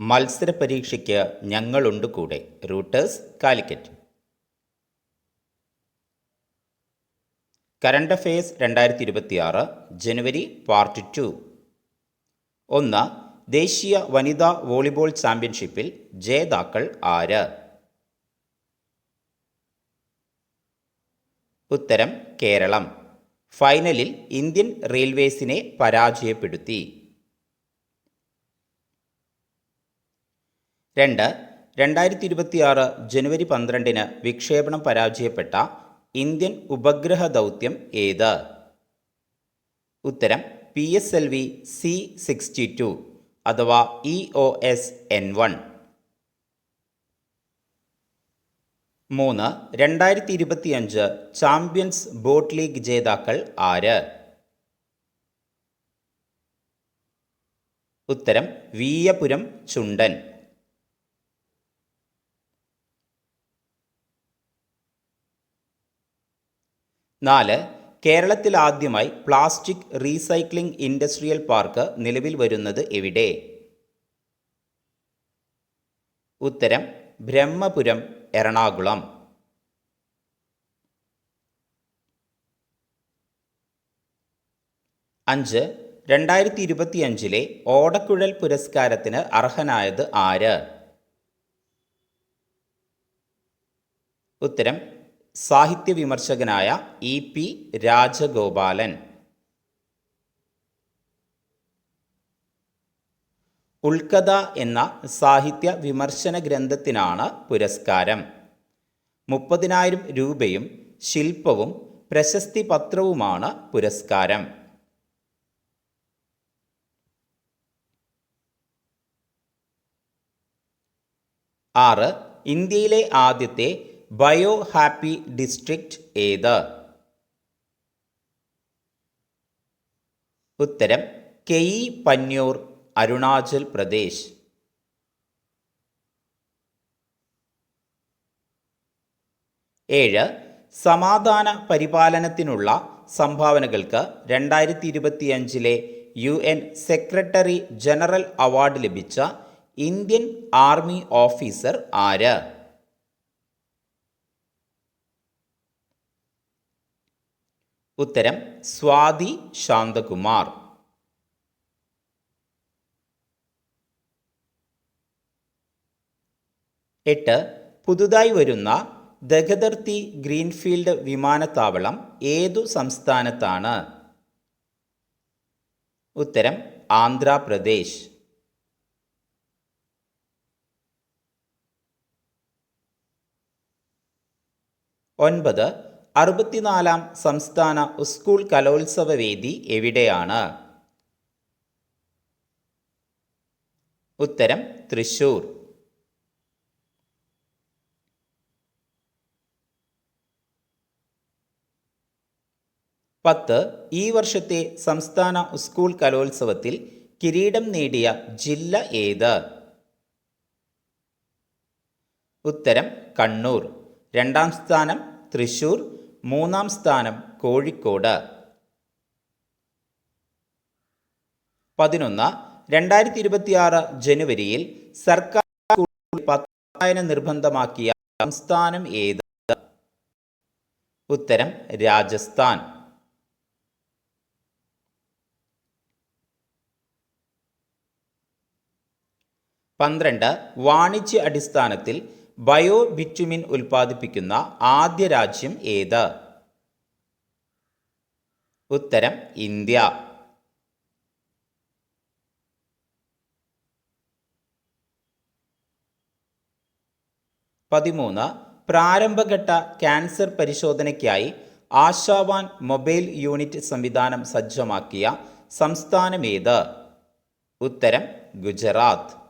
മത്സര പരീക്ഷയ്ക്ക് ഞങ്ങളുണ്ട് കൂടെ. റൂട്ടേഴ്സ് കാലിക്കറ്റ്. കറണ്ട് അഫയേഴ്സ് രണ്ടായിരത്തി ഇരുപത്തിയാറ് ജനുവരി പാർട്ട് ടു. ഒന്ന് ദേശീയ വനിതാ വോളിബോൾ ചാമ്പ്യൻഷിപ്പിൽ ജേതാക്കൾ ആര്? ഉത്തരം കേരളം. ഫൈനലിൽ ഇന്ത്യൻ റെയിൽവേസിനെ പരാജയപ്പെടുത്തി. രണ്ട് രണ്ടായിരത്തി ഇരുപത്തിയാറ് ജനുവരി പന്ത്രണ്ടിന് വിക്ഷേപണം പരാജയപ്പെട്ട ഇന്ത്യൻ ഉപഗ്രഹ ദൗത്യം ഏത്? ഉത്തരം P S L V C sixty two അഥവാ E O S N one. മൂന്ന് രണ്ടായിരത്തി ഇരുപത്തിയഞ്ച് ചാമ്പ്യൻസ് ബോട്ട് ലീഗ് ജേതാക്കൾ ആര്? ഉത്തരം വീയപുരം ചുണ്ടൻ. നാല് കേരളത്തിൽ ആദ്യമായി പ്ലാസ്റ്റിക് റീസൈക്ലിംഗ് ഇൻഡസ്ട്രിയൽ പാർക്ക് നിലവിൽ വരുന്നത് എവിടെ? ഉത്തരം ബ്രഹ്മപുരം എറണാകുളം. അഞ്ച് രണ്ടായിരത്തി ഇരുപത്തിയഞ്ചിലെ ഓടക്കുഴൽ പുരസ്കാരത്തിന് അർഹനായത് ആര്? ഉത്തരം സാഹിത്യ വിമർശകനായ ഇ പി രാജഗോപാലൻ. ഉൾക്കഥ എന്ന സാഹിത്യ വിമർശന ഗ്രന്ഥത്തിനാണ് പുരസ്കാരം. മുപ്പതിനായിരം രൂപയും ശില്പവും പ്രശസ്തി പത്രവുമാണ് പുരസ്കാരം. ആറ് ഇന്ത്യയിലെ ആദ്യത്തെ ബയോ ഹാപ്പി ഡിസ്ട്രിക്റ്റ് ഏത്? ഉത്തരം കെയി പന്യൂർ അരുണാചൽ പ്രദേശ്. ഏഴ് സമാധാന പരിപാലനത്തിനുള്ള സംഭാവനകൾക്ക് രണ്ടായിരത്തി ഇരുപത്തിയഞ്ചിലെ U N secretary general award ലഭിച്ച ഇന്ത്യൻ ആർമി ഓഫീസർ ആര്? ഉത്തരം സ്വാതി ശാന്തകുമാർ. എട്ട് പുതുതായി വരുന്ന ദഗദർത്തി ഗ്രീൻഫീൽഡ് വിമാനത്താവളം ഏതു സംസ്ഥാനത്താണ്? ഉത്തരം ആന്ധ്രാപ്രദേശ്. ഒൻപത് അറുപത്തിനാലാം സംസ്ഥാന സ്കൂൾ കലോത്സവ വേദി എവിടെയാണ്? ഉത്തരം തൃശൂർ പത്ത് ഈ വർഷത്തെ സംസ്ഥാന സ്കൂൾ കലോത്സവത്തിൽ കിരീടം നേടിയ ജില്ല ഏത്? ഉത്തരം കണ്ണൂർ. രണ്ടാം സ്ഥാനം തൃശൂർ മൂന്നാം സ്ഥാനം കോഴിക്കോട്. പതിനൊന്ന് രണ്ടായിരത്തി ഇരുപത്തിയാറ് ജനുവരിയിൽ സർക്കാർ പത്തായന നിർബന്ധമാക്കിയ സംസ്ഥാനം ഏത്? ഉത്തരം രാജസ്ഥാൻ. പന്ത്രണ്ട് വാണിജ്യ അടിസ്ഥാനത്തിൽ ബയോ ബിറ്റുമിൻ ഉൽപ്പാദിപ്പിക്കുന്ന ആദ്യ രാജ്യം ഏത്? ഉത്തരം ഇന്ത്യ. പതിമൂന്ന് പ്രാരംഭഘട്ട ക്യാൻസർ പരിശോധനയ്ക്കായി ആശാവാൻ മൊബൈൽ യൂണിറ്റ് സംവിധാനം സജ്ജമാക്കിയ സംസ്ഥാനമേത് ഉത്തരം ഗുജറാത്ത്.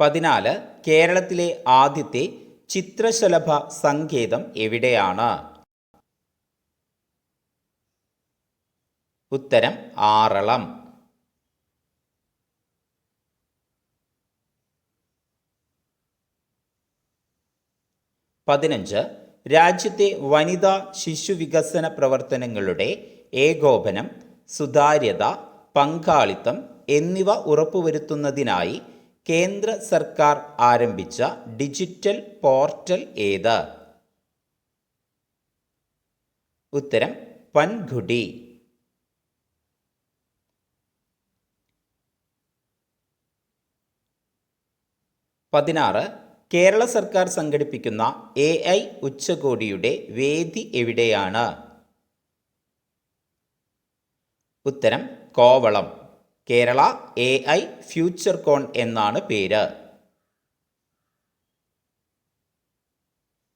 പതിനാല് കേരളത്തിലെ ആദ്യത്തെ ചിത്രശലഭ സങ്കേതം എവിടെയാണ്? ഉത്തരം ആറളം. പതിനഞ്ച് രാജ്യത്തെ വനിതാ ശിശു വികസന പ്രവർത്തനങ്ങളുടെ ഏകോപനം സുതാര്യത പങ്കാളിത്തം എന്നിവ ഉറപ്പുവരുത്തുന്നതിനായി കേന്ദ്ര സർക്കാർ ആരംഭിച്ച ഡിജിറ്റൽ പോർട്ടൽ ഏത്? ഉത്തരം പൻഘുടി. പതിനാറ് കേരള സർക്കാർ സംഘടിപ്പിക്കുന്ന എ ഐ ഉച്ചകോടിയുടെ വേദി എവിടെയാണ്? ഉത്തരം Kovalam. Kerala A I future con എന്നാണ് പേര്.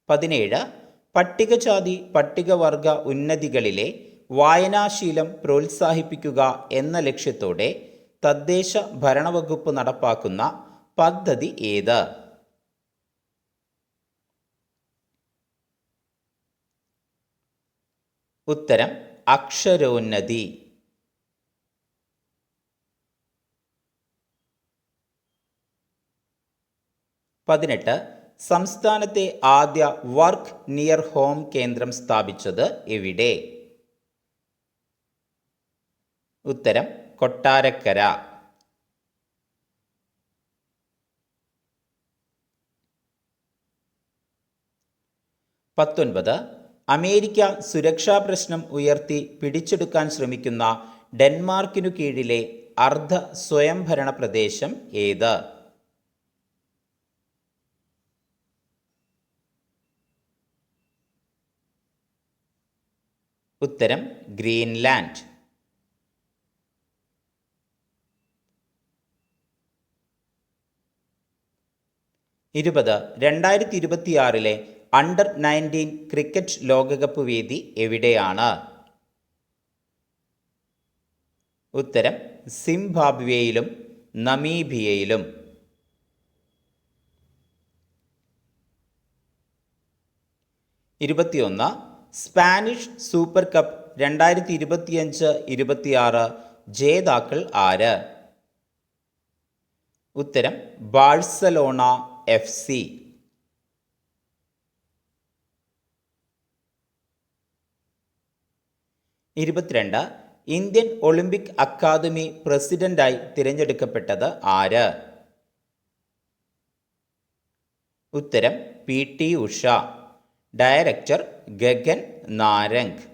പതിനേഴ് പട്ടികജാതി പട്ടികവർഗ ഉന്നതികളിലെ വായനാശീലം പ്രോത്സാഹിപ്പിക്കുക എന്ന ലക്ഷ്യത്തോടെ തദ്ദേശ ഭരണവകുപ്പ് നടപ്പാക്കുന്ന പദ്ധതി ഏത്? ഉത്തരം അക്ഷരോന്നതി. പതിനെട്ട് സംസ്ഥാനത്തെ ആദ്യ വർക്ക് നിയർ ഹോം കേന്ദ്രം സ്ഥാപിച്ചത് എവിടെ? ഉത്തരം കൊട്ടാരക്കര. പത്തൊൻപത് അമേരിക്ക സുരക്ഷാ പ്രശ്നം ഉയർത്തി പിടിച്ചെടുക്കാൻ ശ്രമിക്കുന്ന ഡെൻമാർക്കിനു കീഴിലെ അർദ്ധ സ്വയംഭരണ പ്രദേശം ഏത്? ഉത്തരം ഗ്രീൻലാൻഡ്. ഇരുപത് രണ്ടായിരത്തി ഇരുപത്തിയാറിലെ അണ്ടർ നയന്റീൻ ക്രിക്കറ്റ് ലോകകപ്പ് വേദി എവിടെയാണ്? ഉത്തരം സിംബാബ്വേയിലും നമീബിയയിലും. ഇരുപത്തിയൊന്ന് സ്പാനിഷ് സൂപ്പർ കപ്പ് രണ്ടായിരത്തി ഇരുപത്തിയഞ്ച് ഇരുപത്തിയാറ് ജേതാക്കൾ ആര്? ഉത്തരം ബാഴ്സലോണ എഫ് സി. ഇരുപത്തിരണ്ട് ഇന്ത്യൻ ഒളിമ്പിക് അക്കാദമി പ്രസിഡന്റായി തിരഞ്ഞെടുക്കപ്പെട്ടത് ആര്? ഉത്തരം P T Usha. Director Gagan Narang.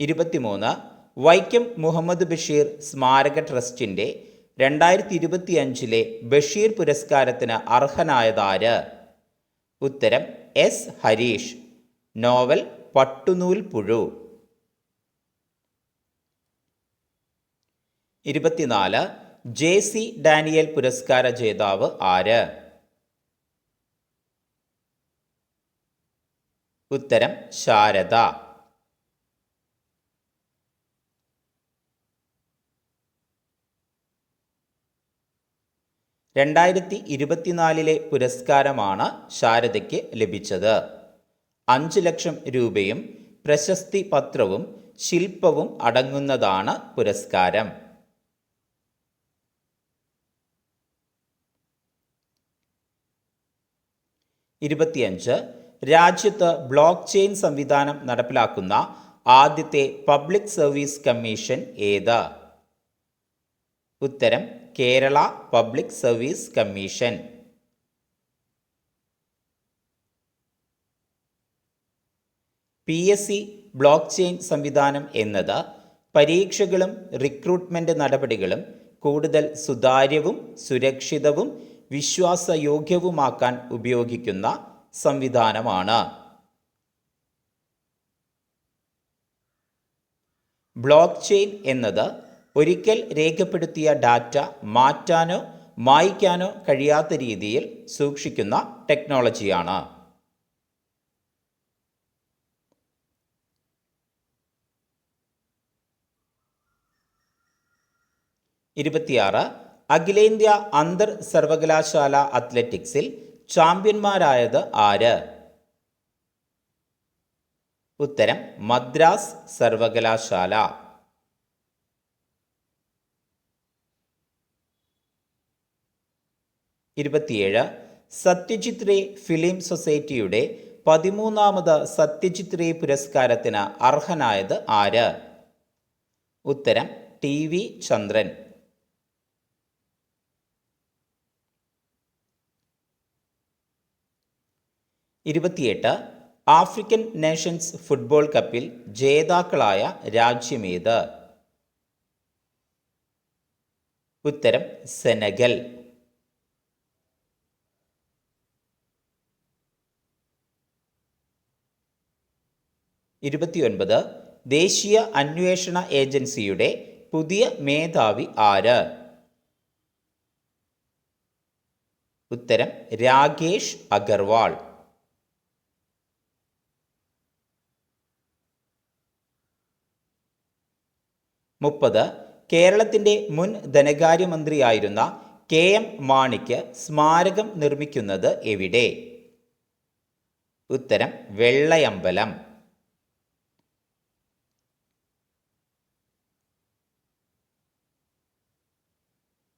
ഇരുപത്തിമൂന്ന് വൈക്കം മുഹമ്മദ് ബഷീർ സ്മാരക ട്രസ്റ്റിന്റെ രണ്ടായിരത്തി ഇരുപത്തി അഞ്ചിലെ ബഷീർ പുരസ്കാരത്തിന് അർഹനായതാര്? ഉത്തരം എസ്. ഹരീഷ്. നോവൽ പട്ടുനൂൽ പുഴു. ഇരുപത്തിനാല് ജെ. സി. ഡാനിയൽ പുരസ്കാര ജേതാവ് ആര്? ഉത്തരം ശാരദ. രണ്ടായിരത്തി ഇരുപത്തിനാലിലെ പുരസ്കാരമാണ് ശാരദയ്ക്ക് ലഭിച്ചത്. അഞ്ച് ലക്ഷം രൂപയും പ്രശസ്തി പത്രവും ശില്പവും അടങ്ങുന്നതാണ് പുരസ്കാരം. ഇരുപത്തിയഞ്ച് രാജ്യത്ത് ബ്ലോക്ക് ചെയിൻ സംവിധാനം നടപ്പിലാക്കുന്ന ആദ്യത്തെ പബ്ലിക് സർവീസ് കമ്മീഷൻ ഏത്? ഉത്തരം Kerala public service commission P S C block chain സംവിധാനം എന്നത് പരീക്ഷകളും റിക്രൂട്ട്മെന്റ് നടപടികളും കൂടുതൽ സുതാര്യവും സുരക്ഷിതവും വിശ്വാസയോഗ്യവുമാക്കാൻ ഉപയോഗിക്കുന്ന സംവിധാനമാണ്. ബ്ലോക്ക് ചെയിൻ എന്നത് ഒരിക്കൽ രേഖപ്പെടുത്തിയ ഡാറ്റ മാറ്റാനോ മായ്ക്കാനോ കഴിയാത്ത രീതിയിൽ സൂക്ഷിക്കുന്ന ടെക്നോളജിയാണ്. ഇരുപത്തിയാറ്. അഖിലേന്ത്യാ അന്തർ സർവകലാശാല അത്ലറ്റിക്സിൽ ചാമ്പ്യന്മാരായത് ആര്? ഉത്തരം മദ്രാസ് സർവകലാശാല. ഇരുപത്തിയേഴ് സത്യജിത് റേ ഫിലിം സൊസൈറ്റിയുടെ പതിമൂന്നാമത് സത്യജിത് റേ പുരസ്കാരത്തിന് അർഹനായത് ആര്? ഉത്തരം ടി വി ചന്ദ്രൻ. ഇരുപത്തിയെട്ട് ആഫ്രിക്കൻ നേഷൻസ് ഫുട്ബോൾ കപ്പിൽ ജേതാക്കളായ രാജ്യമേത്? ഉത്തരം സെനഗൽ. ഇരുപത്തിയൊൻപത് ദേശീയ അന്വേഷണ ഏജൻസിയുടെ പുതിയ മേധാവി ആര്? ഉത്തരം രാകേഷ് അഗർവാൾ. മുപ്പത് കേരളത്തിന്റെ മുൻ ധനകാര്യമന്ത്രിയായിരുന്ന കെ എം മാണിക്ക് സ്മാരകം നിർമ്മിക്കുന്നത് എവിടെ? ഉത്തരം വെള്ളയമ്പലം.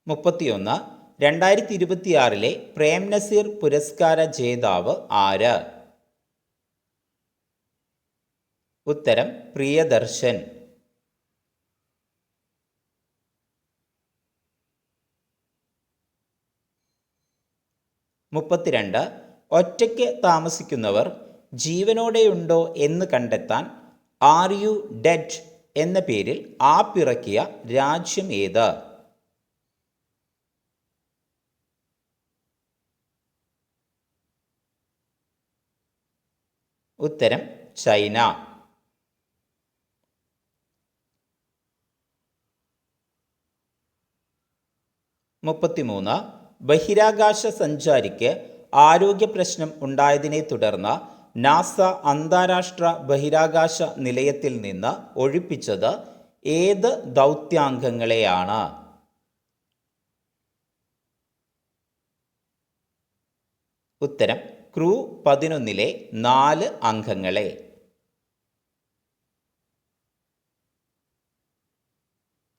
മുപ്പത്തിയൊന്ന് രണ്ടായിരത്തി ഇരുപത്തിയാറിലെ പ്രേം നസീർ പുരസ്കാര ജേതാവ് ആര്? ഉത്തരം പ്രിയദർശൻ. മുപ്പത്തിരണ്ട്. ഒറ്റയ്ക്ക് താമസിക്കുന്നവർ ജീവനോടെയുണ്ടോ എന്ന് കണ്ടെത്താൻ ആർ യു ഡെഡ് എന്ന പേരിൽ ആപ്പിറക്കിയ രാജ്യം ഏത്? ഉത്തരം ചൈന. മുപ്പത്തിമൂന്ന്. ബഹിരാകാശ സഞ്ചാരിക്ക് ആരോഗ്യ പ്രശ്നം ഉണ്ടായതിനെ തുടർന്ന് നാസ അന്താരാഷ്ട്ര ബഹിരാകാശ നിലയത്തിൽ നിന്ന് ഒഴിപ്പിച്ചത് ഏത് ദൗത്യാംഗങ്ങളെയാണ്? ഉത്തരം ക്രൂ പതിനൊന്നിലെ നാല് അംഗങ്ങളെ.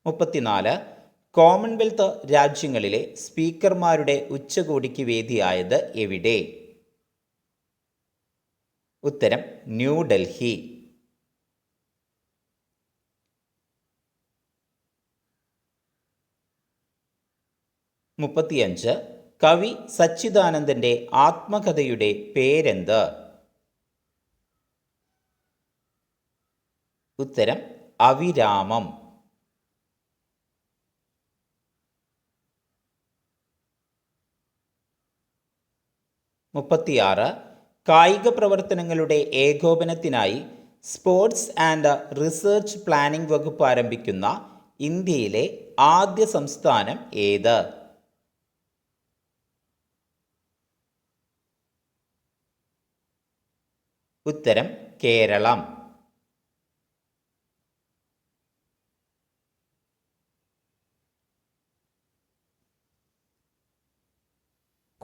മുപ്പത്തിനാല് കോമൺവെൽത്ത് രാജ്യങ്ങളിലെ സ്പീക്കർമാരുടെ ഉച്ചകോടിക്ക് വേദിയായത് എവിടെ? ഉത്തരം ന്യൂഡൽഹി മുപ്പത്തിയഞ്ച് കവി സച്ചിദാനന്ദന്റെ ആത്മകഥയുടെ പേരെന്ത്? ഉത്തരം അവിരാമം. മുപ്പത്തിയാറ് കായിക പ്രവർത്തനങ്ങളുടെ ഏകോപനത്തിനായി സ്പോർട്സ് ആൻഡ് റിസർച്ച് പ്ലാനിംഗ് വകുപ്പ് ആരംഭിക്കുന്ന ഇന്ത്യയിലെ ആദ്യ സംസ്ഥാനം ഏത്? ഉത്തരം കേരളം.